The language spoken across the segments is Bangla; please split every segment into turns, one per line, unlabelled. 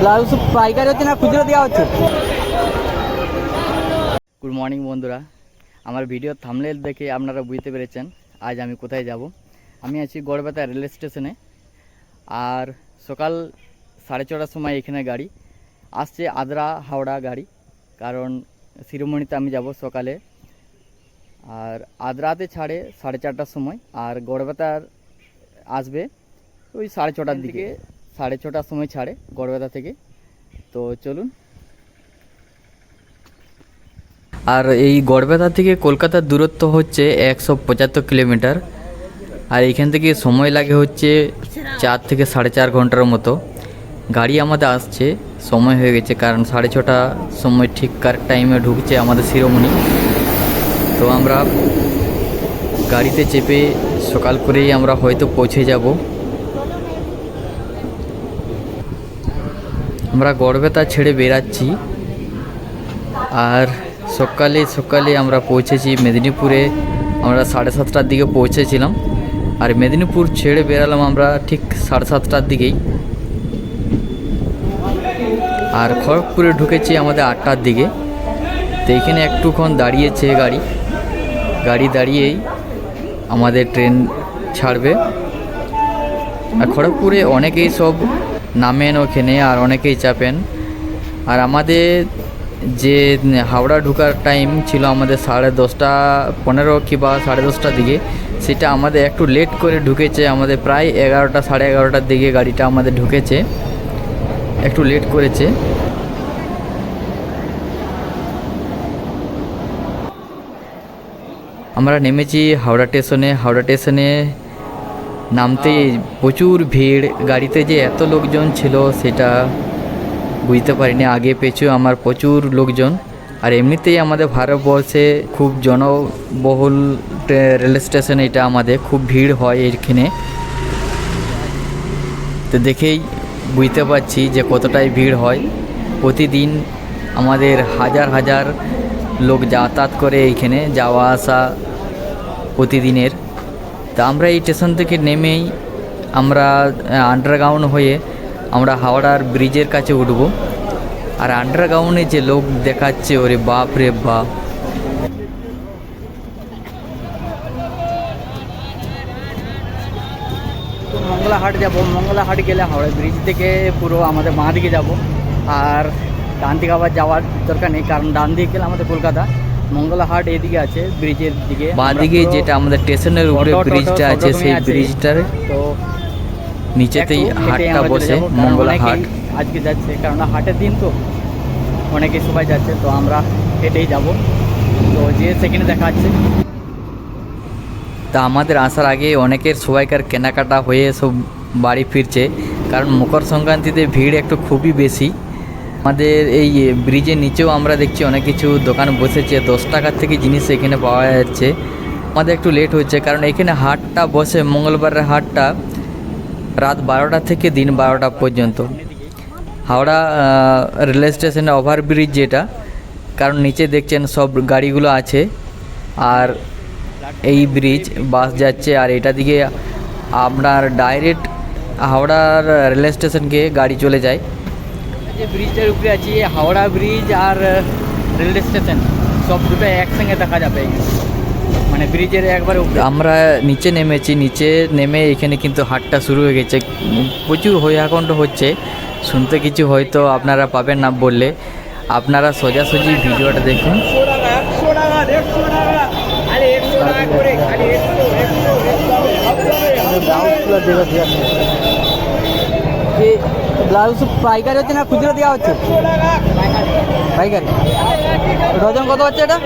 ব্লাউজ হচ্ছে না খুচরো দেওয়া হচ্ছে? গুড মর্নিং বন্ধুরা। আমার ভিডিও থামলেল দেখে আপনারা বুঝতে পেরেছেন আজ আমি কোথায় যাব। আমি আছি গড়বেতা রেল স্টেশনে। আর সকাল সাড়ে ছটার সময় এখানে গাড়ি। আসছে আদ্রা হাওড়া গাড়ি। কারণ শিরোমণিতে আমি যাব সকালে। আর আদ্রাতে ছাড়ে সাড়ে চারটার সময় আর গড়বেতার আসবে ওই সাড়ে ছটার দিকে। সাড়ে ছটার সময় ছাড়ে গড়বেতা থেকে। তো চলুন। আর এই গড়বেতা থেকে কলকাতার দূরত্ব হচ্ছে একশো পঁচাত্তর কিলোমিটার। আর এখান থেকে সময় লাগে হচ্ছে চার থেকে সাড়ে চার ঘণ্টার মতো। গাড়ি আমাদের আসছে সময় হয়ে গেছে কারণ সাড়ে ছটা সময় ঠিক কারেক্ট টাইমে ঢুকছে আমাদের শিরোমণি। তো আমরা গাড়িতে চেপে সকাল করেই আমরা হয়তো পৌঁছে যাব। আমরা গড়বেতা ছেড়ে বেরাচ্ছি আর সকালে সকালে আমরা পৌঁছেছি মেদিনীপুরে। আমরা সাড়ে সাতটার দিকে পৌঁছেছিলাম। আর মেদিনীপুর ছেড়ে বেরালাম আমরা ঠিক সাড়ে সাতটার দিকেই। আর খড়গপুরে ঢুকেছি আমাদের আটটার দিকে। তো এখানে একটুক্ষণ দাঁড়িয়েছে গাড়ি। গাড়ি দাঁড়িয়েই আমাদের ট্রেন ছাড়বে। আর খড়গপুরে অনেকেই সব নামেন ওখানে আর অনেকেই চাপেন। আর আমাদের যে হাওড়া ঢুকার টাইম ছিল আমাদের সাড়ে দশটা পনেরো কিংবা সাড়ে দশটার দিকে, সেটা আমাদের একটু লেট করে ঢুকেছে। আমাদের প্রায় এগারোটা, সাড়ে এগারোটার দিকে গাড়িটা আমাদের ঢুকেছে। একটু লেট করেছে। আমরা নেমেছি হাওড়া স্টেশনে। হাওড়া স্টেশনে নামতে প্রচুর ভিড়। গাড়িতে যে এত লোকজন ছিল সেটা বুঝতে পারিনি। আগে পেছু আমার প্রচুর লোকজন। আর এমনিতেই আমাদের ভারতবর্ষে খুব জনবহুল রেল স্টেশন এটা আমাদের। খুব ভিড় হয় এখানে। তো দেখেই বুঝতে পারছি যে কতটাই ভিড় হয়। প্রতিদিন আমাদের হাজার হাজার লোক যাতায়াত করে এইখানে যাওয়া আসা প্রতিদিনের। তা আমরা এই স্টেশন থেকে নেমেই আমরা আন্ডারগ্রাউন্ড হয়ে আমরা হাওড়ার ব্রিজের কাছে উঠব। আর আন্ডারগ্রাউন্ডে যে লোক দেখাচ্ছে, ওরে বাপ রে বাপ। মঙ্গলাহাট যাব। মঙ্গলাহাট গেলে হাওড়া ব্রিজ থেকে পুরো আমাদের বাঁ দিকে যাব। আর ডান দিকে আবার যাওয়ার দরকার নেই, কারণ ডান দিকে গেলে আমাদের কলকাতা। মঙ্গলাহাট এদিকে আছে ব্রিজের দিকে। বাঁ দিকে যেটা আমাদের স্টেশনের উপরে ব্রিজটা আছে সেই ব্রিজটার তো নিচেতেই হাটটা বসে মঙ্গলা হাট। আজকে যাচ্ছে কারণ হাটের দিন তো অনেকে সবাই যাচ্ছে তো আমরা হেঁটেই যাব। তো যে সেখানে দেখা যাচ্ছে। তা আমাদের আসার আগে অনেকের সবাইকার কেনাকাটা হয়ে সব বাড়ি ফিরছে কারণ মকর সংক্রান্তিতে ভিড় একটু খুবই বেশি। আমাদের এই ব্রিজের নিচেও আমরা দেখছি অনেক কিছু, দোকান বসেছে, দশ টাকার থেকে জিনিস এখানে পাওয়া যাচ্ছে। আমাদের একটু লেট হচ্ছে কারণ এখানে হাটটা বসে, মঙ্গলবারের হাটটা রাত বারোটা থেকে দিন বারোটা পর্যন্ত। হাওড়া রেল স্টেশনে ওভারব্রিজ যেটা, কারণ নিচে দেখছেন সব গাড়িগুলো আছে, আর এই ব্রিজ বাস যাচ্ছে, আর এটা দিকে আপনার ডাইরেক্ট হাওড়ার রেল স্টেশনকে গাড়ি চলে যায়। যে ব্রিজটার উপরে আছি হাওড়া ব্রিজ আর রেল স্টেশন সব দুটো একসঙ্গে দেখা যাবে মানে ব্রিজের একবারে আমরা নিচে নেমেছি নিচে নেমে এখানে কিন্তু হাটটা শুরু হয়ে গেছে প্রচুর হইয়াকণ্ঠ হচ্ছে শুনতে কিছু হয়তো আপনারা পাবেন না বললে আপনারা সোজাসুজি ভিডিওটা দেখুন ব্লাউজ পাইকারি হচ্ছে না খুচরো দেওয়া হচ্ছে? পাইকারি। ডজন কত হচ্ছে এটা?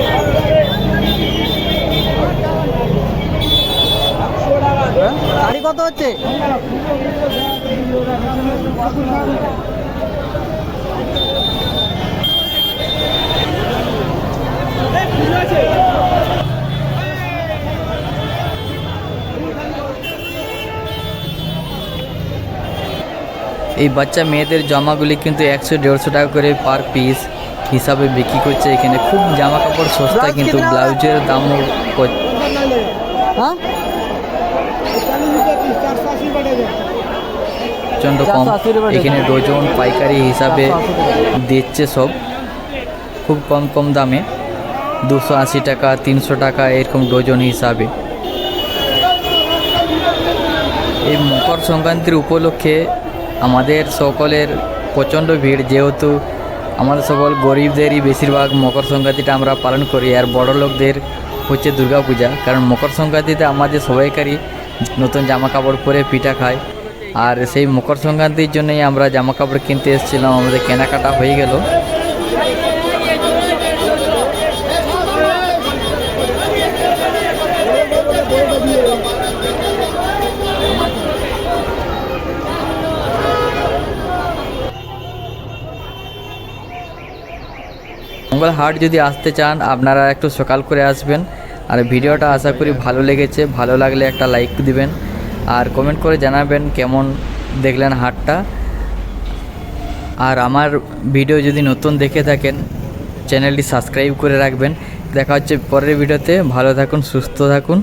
হ্যাঁ? শাড়ি কত হচ্ছে? এই বাচ্চা মেয়েদের জামাগুলি কিন্তু একশো দেড়শো টাকা করে পার পিস হিসাবে বিক্রি করছে এখানে। খুব জামা কাপড় সস্তা কিন্তু ব্লাউজের দামও
हाँ
প্রচণ্ড কম। এখানে ডজন পাইকারি হিসাবে দিচ্ছে সব। খুব কম কম দামে। দুশো আশি টাকা তিনশো টাকা এরকম ডজন হিসাবে। এই মকর সংক্রান্তির উপলক্ষে আমাদের সকলের প্রচণ্ড ভিড়, যেহেতু আমাদের সকল গরিবদেরই বেশিরভাগ মকর সংক্রান্তিটা আমরা পালন করি। আর বড় লোকদের হচ্ছে দুর্গাপূজা কারণ মকর সংক্রান্তিতে আমাদের সবাইকারই নতুন জামা কাপড় পরে পিঠা খায়। আর সেই মকর সংক্রান্তির জন্যই আমরা জামা কাপড় কিনতে এসেছিলাম, আমাদের কেনাকাটা হয়ে গেল। মঙ্গল হাট যদি আসতে চান, আপনারা একটু সকাল করে আসবেন। আর ভিডিওটা আশা করি ভালো লেগেছে, ভালো লাগলে একটা লাইক দিবেন। আর কমেন্ট করে জানাবেন কেমন দেখলেন হাটটা। আর আমার ভিডিও যদি নতুন দেখে থাকেন চ্যানেলটি সাবস্ক্রাইব করে রাখবেন। দেখা হচ্ছে পরের ভিডিওতে, ভালো থাকুন, সুস্থ থাকুন।